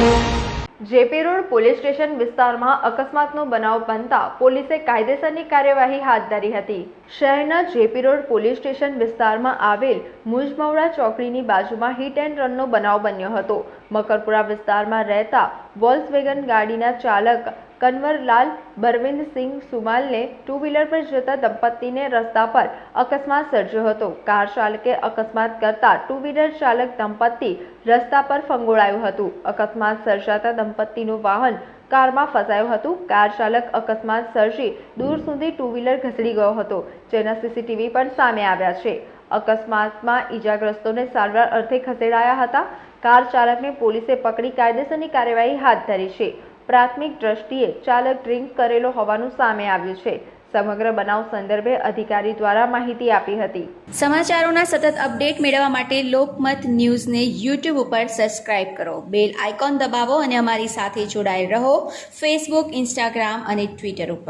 JP road police station વિસ્તારમાં અકસ્માતનો બનાવ બનતા પોલીસે કાયદેસરની કાર્યવાહી હાથ ધરી હતી. શહેરના જેપી રોડ પોલીસ સ્ટેશન વિસ્તારમાં આવેલ મુજમવડા ચોકડીની બાજુમાં હિટ એન્ડ રનનો બનાવ બન્યો હતો. મકરપુરા વિસ્તારમાં રહેતા વોલ્સવેગન ગાડીના ચાલક કન્વરલાલ બરવિંદસિંહ સુમાલને ટુ વ્હીલર પર જતા દંપતીને રસ્તા પર અકસ્માત સર્જ્યો હતો. કાર ચાલકે અકસ્માત કરતા ટુ વ્હીલર ચાલક દંપતી રસ્તા પર ફંગોળાયું હતું. અકસ્માત સર્જાતા દંપતીનું વાહન કારમાં ફસાયું હતું. કાર ચાલક અકસ્માત સર્જી દૂર સુધી ટુ વ્હીલર ઘસડી ગયો હતો, જેના સીસીટીવી પણ સામે આવ્યા છે. અકસ્માતમાં ઈજાગ્રસ્તોને સારવાર અર્થે ખસેડાયા હતા. કાર ચાલકને પોલીસે પકડી કાયદેસરની કાર્યવાહી હાથ ધરી છે. પ્રાથમિક દ્રષ્ટિએ ચાલક ડ્રિંક કરેલો હોવાનું સામે આવ્યું છે. સમગ્ર બનાવ સંદર્ભે અધિકારી દ્વારા માહિતી આપી હતી. સમાચારોના સતત અપડેટ મેળવવા માટે લોકમત ન્યૂઝને યુટ્યુબ ઉપર સબસ્ક્રાઇબ કરો. બેલ આઇકોન દબાવો અને અમારી સાથે જોડાયેલ રહો. ફેસબુક ઇન્સ્ટાગ્રામ અને ટ્વિટર ઉપર.